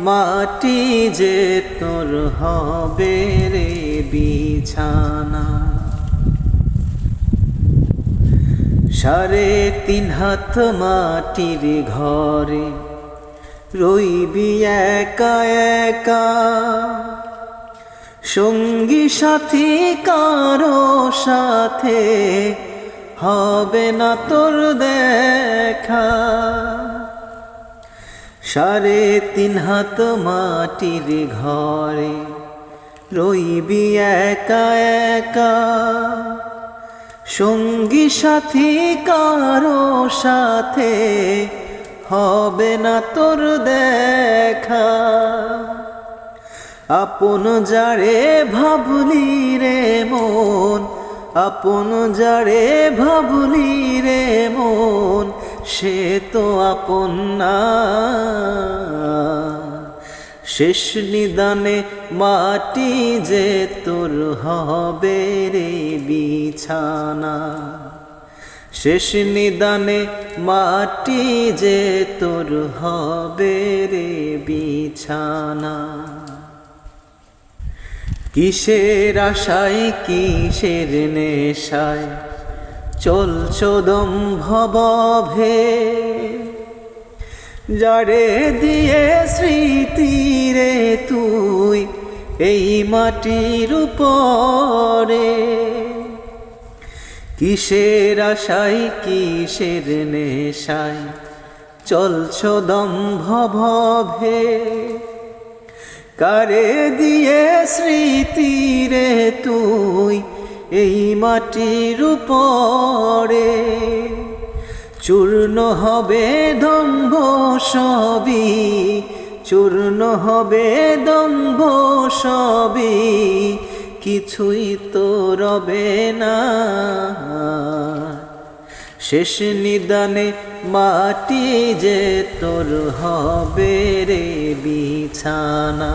মাটি যে তোর হবে রে বিছানা। সাড়ে তিন হাত মাটির ঘরে, রইবি একা একা। সঙ্গী সাথী কারও সাথে হবে না তোর দেখা। সাড়ে তিন হাত মাটির ঘরে, রইবি একা একা। সঙ্গী সাথী কারও সাথে হবে না তোর দেখা। আপন যারে ভাবলি রে মন, আপন যারে ভাবলি রে মন সে তো আপন না। শেষ নিদানে মাটি যে তোর হবে রে বিছানা। শেষ নিদানে মাটি যে তোর হবে রে বিছানা। কিসের আশায়, কিসের নেশায়? চলছ দম্ভবে যারে দিয়ে স্মৃতি রে তুই এই মাটির উপরে? কিসের আশায়, কিসের নেশায় চলছ দম্ভবে কারে দিয়ে স্মৃতি রে তুই এই মাটির উপরে চূর্ণ হবে দম্ভ সবই, চূর্ণ হবে দম্ভ সবই, কিছুই তো রবে না। শেষ নিদানে মাটি যে তোর হবে রে বিছানা।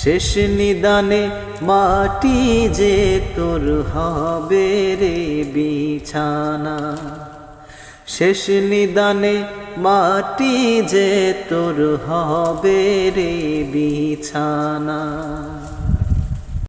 শেষ নিদানে মাটি যে তোর হবে রে বিছানা। শেষ নিদানে মাটি যে তোর হবে রে বিছানা।